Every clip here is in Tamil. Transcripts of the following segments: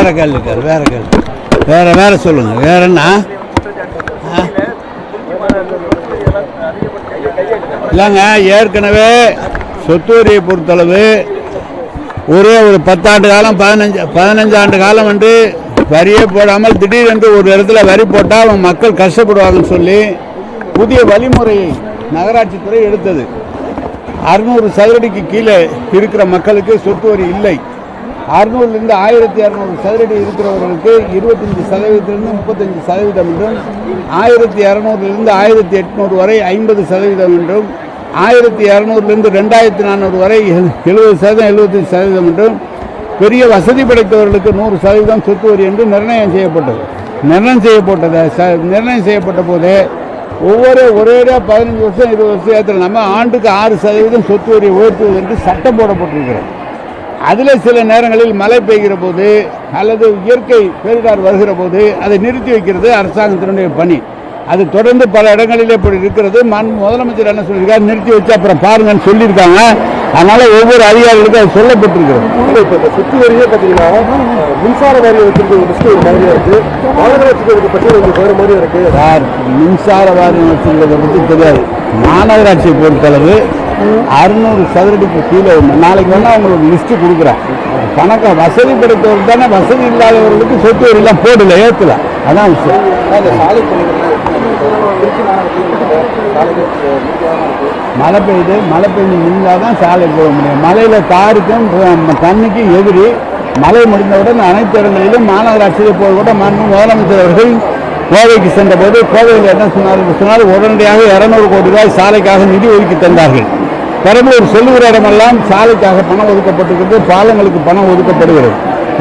வேற கேள்வி வேற கேள்வி. வேற வேற சொல்லுங்க. வேற என்ன? இல்லைங்க ஏற்கனவே சொத்துவரியை பொறுத்தளவு ஒரே ஒரு பத்தாண்டு காலம் பதினஞ்சு பதினஞ்சு ஆண்டு காலம் வந்து வரியே போடாமல் திடீரென்று ஒரு இடத்துல வரி போட்டால் அவன் மக்கள் கஷ்டப்படுவாங்கன்னு சொல்லி புதிய வழிமுறையை நகராட்சித்துறை எடுத்தது. அறுநூறு சதுரடிக்கு கீழே இருக்கிற மக்களுக்கு சொத்து வரி இல்லை. அறுநூறுலேருந்து ஆயிரத்தி இரநூறு சதுரடி இருக்கிறவர்களுக்கு இருபத்தஞ்சி சதவீதத்திலிருந்து முப்பத்தஞ்சு சதவீதம் என்றும் ஆயிரத்தி இரநூறுலேருந்து ஆயிரத்தி எட்நூறு வரை ஐம்பது சதவீதம் என்றும் ஆயிரத்தி இரநூறுலேருந்து ரெண்டாயிரத்தி நானூறு வரை எழுபது சதவீதம் எழுபத்தஞ்சு சதவீதம் என்றும் பெரிய வசதி படைத்தவர்களுக்கு நூறு சதவீதம் சொத்து வரி என்று நிர்ணயம் செய்யப்பட்டது. நிர்ணயம் செய்யப்பட்டது. ச நிர்ணயம் செய்யப்பட்ட போது ஒவ்வொரு ஒரே பதினஞ்சு வருஷம் இருபது வருஷம் ஏற்றுல நம்ம ஆண்டுக்கு ஆறு சதவீதம் சொத்து வரி உயர்த்துவது என்று சட்டம் போடப்பட்டிருக்கிறது. அதில் சில நேரங்களில் மழை பெய்கிற போது அல்லது இயற்கை பேரிடர் வருகிற போது அதை நிறுத்தி வைக்கிறது அரசாங்கத்தினுடைய பணி. அது தொடர்ந்து பல இடங்களில் இப்படி இருக்கிறது. மண் முதலமைச்சர் என்ன சொல்லியிருக்காரு? நிறுத்தி வச்சு அப்புறம் பாருங்கன்னு சொல்லியிருக்காங்க. அதனால ஒவ்வொரு அதிகாரிகளுக்கும் அது சொல்லப்பட்டிருக்கிறது. இப்ப இந்த சொத்து வரியே பார்த்தீங்கன்னா மின்சார வாரியம் வச்சிருக்க ஒரு லிஸ்ட் ஒரு மாதிரியா இருக்கு. மாநகராட்சிக்கு ஒரு பட்டியல் கொஞ்சம் வேற மாதிரியா இருக்கு? சார் மின்சார வாரியம் வச்சுருக்கிறத பற்றி தெரியாது. மாநகராட்சியை பொறுத்தளவு அறுநூறு சதுரடிக்கு கீழே நாளைக்கு வேணால் அவங்களுக்கு லிஸ்ட்டு கொடுக்குறேன். கணக்கை வசதி படைத்தவர்கள் தானே வசதி இல்லாதவர்களுக்கு சொத்து வரியெல்லாம் போடல ஏற்றல அதான் விஷயம். மழை பெய்யுது மழை பெய்ஞ்சு நின்றால் தான் சாலை போக முடியும். மலையில் காருக்கும் தண்ணிக்கும் எதிரி. மழை முடிந்தவுடன் அனைத்து இடங்களிலும் மாநகராட்சியில் போய் கூட மண்ணு முதலமைச்சர் அவர்கள் கோவைக்கு சென்றபோது கோவையில் என்ன சொன்னார் சொன்னால் உடனடியாக இரநூறு கோடி ரூபாய் சாலைக்காக நிதி ஒதுக்கி தந்தார்கள். பெரம்பலூர் செல்லுகிற இடமெல்லாம் சாலைக்காக பணம் ஒதுக்கப்பட்டிருக்கிறது பாலங்களுக்கு பணம் ஒதுக்கப்படுகிறது.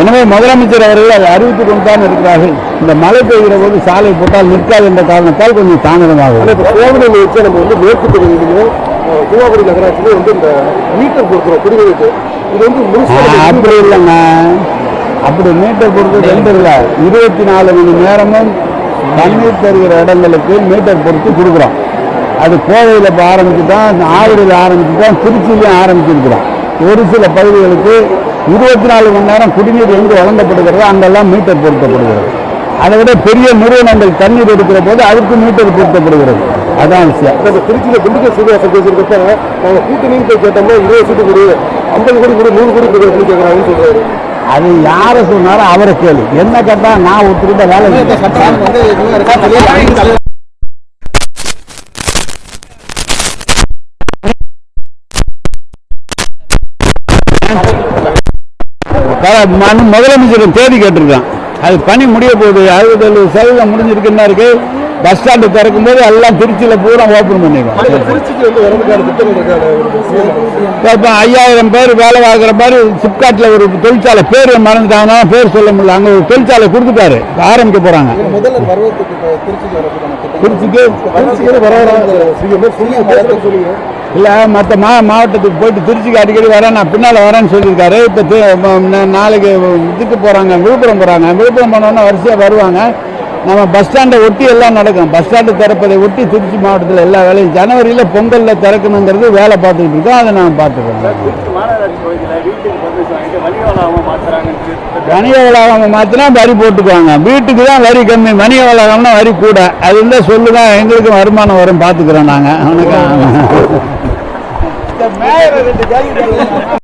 எனவே முதலமைச்சர் அவர்கள் அதை அறிவித்துக் கொண்டு தான் இருக்கிறார்கள். இந்த மழை பெய்கிற போது சாலை போட்டால் நிற்காது என்ற காரணத்தால் கொஞ்சம் தாமதமாகும். கோவிலை வச்சு நம்ம வந்து மேற்கு பகுதியிலையும் பூவாபுரி நகராட்சியிலும் வந்து இந்த மீட்டர் கொடுக்குறோம் குடிநீருக்கு. இது வந்து அப்படி இல்லைங்க. அப்படி மீட்டர் பொறுத்து ரெண்டு இல்லை. இருபத்தி நாலு மணி நேரமும் தண்ணீர் தருகிற இடங்களுக்கு மீட்டர் பொறுத்து கொடுக்குறோம். அது கோவையில் இப்போ ஆரம்பிச்சுட்டோம் ஆவடியில் ஆரம்பிச்சுட்டோம் திருச்சியிலையும் ஆரம்பிச்சிருக்கிறோம் ஒரு சில பகுதிகளுக்கு இருபத்தி நாலு மணி நேரம் குடிநீர் எங்கு வழங்கப்படுகிறதோ அங்கெல்லாம் மீட்டர் பொருத்தப்படுகிறது. அதை விட பெரிய நிறுவனங்கள் தண்ணீர் எடுக்கிற போது அதுக்கு மீட்டர் பொருத்தப்படுகிறது. அதான் விஷயம். நம்ம திருச்சியில் திண்டுக்கல் சீனிவாசன் பேசுறப்ப நாங்கள் கூட்டணின்னு போய் கேட்டோம்னா இருபது சீட்டு கொடு ஐம்பது கோடி கொடு நூறு கோடி கொடு கேட்குறாங்கன்னு சொல்றாரு. அது யாரை சொன்னாலும் அவரை கேளு. என்ன கேட்டால் நான் ஒருத்தருக்கிட்ட வேலை முதலமைச்சர் தேதி கேட்டிருக்கான். அது பணி முடிய போகுது. அறுபது எழுபது சதவீதம் முடிஞ்சிருக்குன்னா இருக்கு. பஸ் ஸ்டாண்டு திறக்கும் போது எல்லாம் திருச்சியில் பூரா ஓப்பன் பண்ணிடுவோம் ஐயாயிரம் பேர் வேலை பார்க்குற மாதிரி சிப்காட்டில் ஒரு தொழிற்சாலை பேர் மறந்துட்டாங்கன்னா பேர் சொல்ல முடியல. அங்கே ஒரு தொழிற்சாலை கொடுத்துட்டாரு. ஆரம்பிக்க போகிறாங்க இப்போ திருச்சிக்கு இல்லை மற்ற மா மாவட்டத்துக்கு போயிட்டு திருச்சிக்கு அடிக்கடி வரேன் நான் பின்னால் வரேன்னு சொல்லியிருக்காரு. இப்போ நாளைக்கு இதுக்கு போகிறாங்க விழுப்புரம் போகிறாங்க விழுப்புரம் போனோன்னா வரிசையாக வருவாங்க. நம்ம பஸ் ஸ்டாண்டை ஒட்டி எல்லாம் நடக்கும். பஸ் ஸ்டாண்டு திறப்பதை ஒட்டி திருச்சி மாவட்டத்தில் எல்லா வேலையும் ஜனவரியில் பொங்கலில் திறக்கணுங்கிறது வேலை பார்த்துக்கிட்டு இருக்கோம். அதை நான் பார்த்துக்கிறேன் வணிக வளாகம் மாற்றினா வரி போட்டுக்குவாங்க. வீட்டுக்கு தான் வரி கம்மி. வணிக வளாகம்னா வரி கூட. அது இருந்தால் சொல்லுங்க எங்களுக்கு வருமானம் வரும் பார்த்துக்குறோம் நாங்கள் அவனுக்கு இந்த மேயரை ரெண்டு கேள்வி